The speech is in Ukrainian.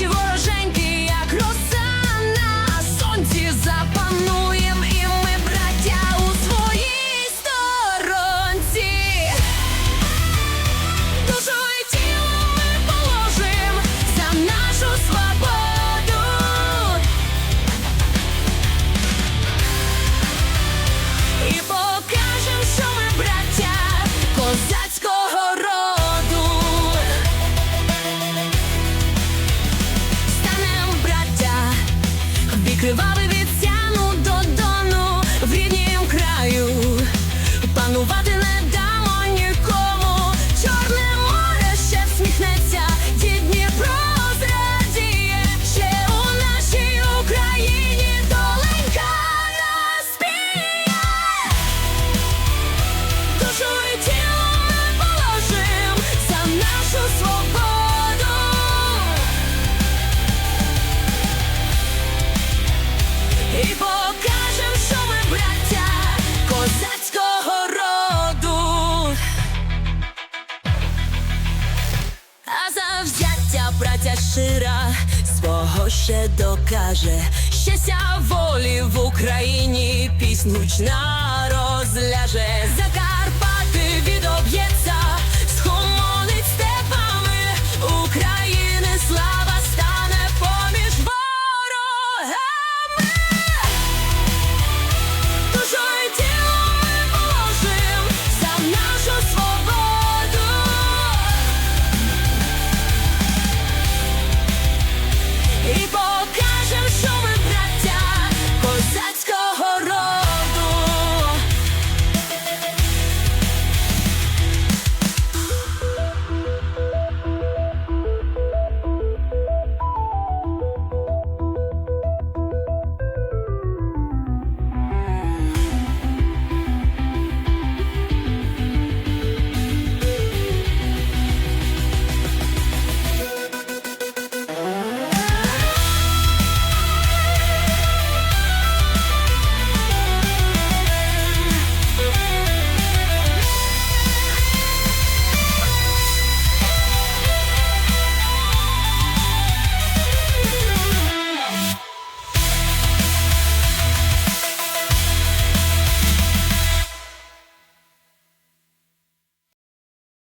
ничего Кривавий від сяну до дону в ріднім краю панувати. шира свого ще докаже щастя волі в Україні пісню гучна розляже.